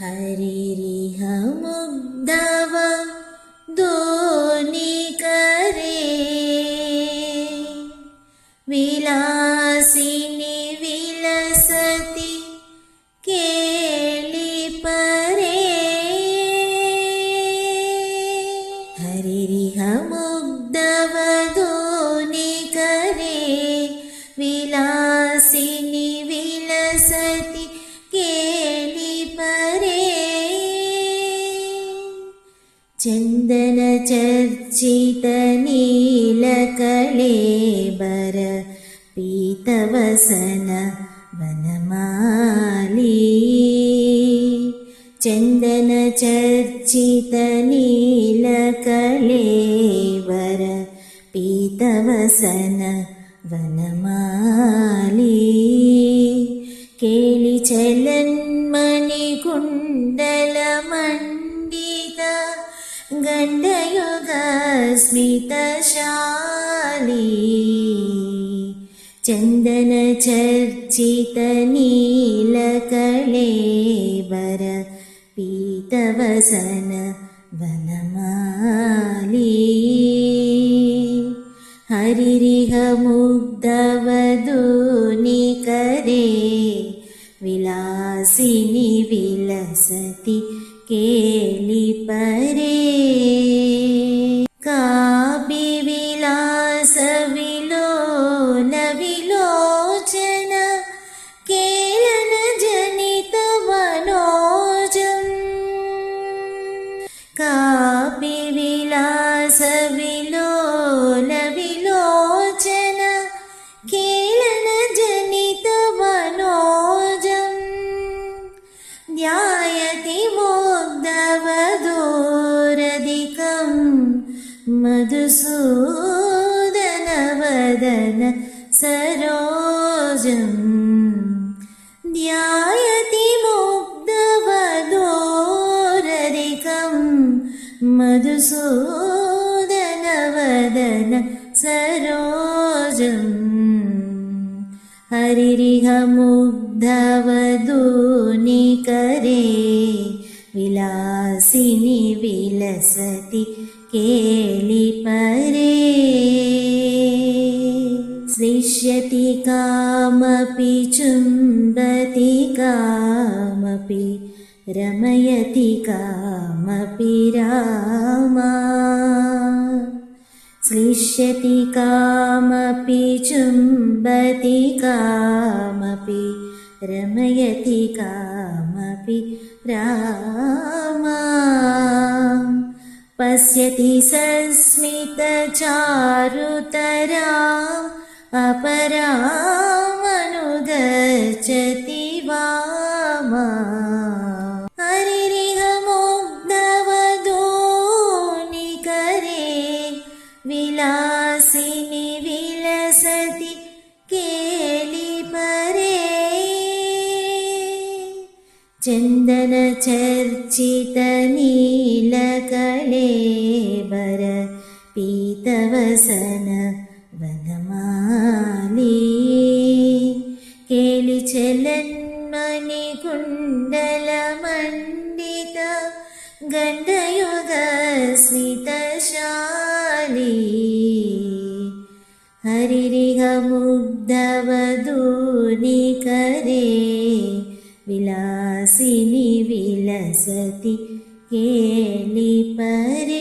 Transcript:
हरिरिह मुग्धव दोनिकरे विलासिनि विलासिनि विलसति केलिपरे चन्दनचर्चितनीलकलेबर पीतवसन वनमाली। चन्दनचर्चितनीलकलेवर पीतवसन वनमाली केलिचलन्मणिकुण्डलमण्डित गण्डयुगस्मितशाली चन्दनचर्चितनीलकलेबर पीतवसन वनमाली हरिरिह मुग्धवधूनिकरे विलासिनि विलसति केलिपरे मधुसूदनवदन सरोजम् ध्यायति मुग्धवधूरधिकं मधुसूदनवदन सरोजम् हरिरिह मुग्धवधूनिकरे विलासिनि विलसति सृष्यति कामपि चुम्बति कामपि रमयति कामपि रामा। सृष्यति कामपि चुम्बति कामपि रमयति कामपि रामा पश्यति सस्मितचारुतराम् अपरामनुगच्छति वामा। हरिरिह मुग्धवधूनिकरे विलासिनि विलसति चन्दनचर्चितनीलकलेबर पीतवसन वनमाली केलिचलन्मणिकुण्डलमण्डित गण्डयुगस्मितशाली। हरिरिह मुग्धवधूनिकरे विलासिनि विलसति केलिपरे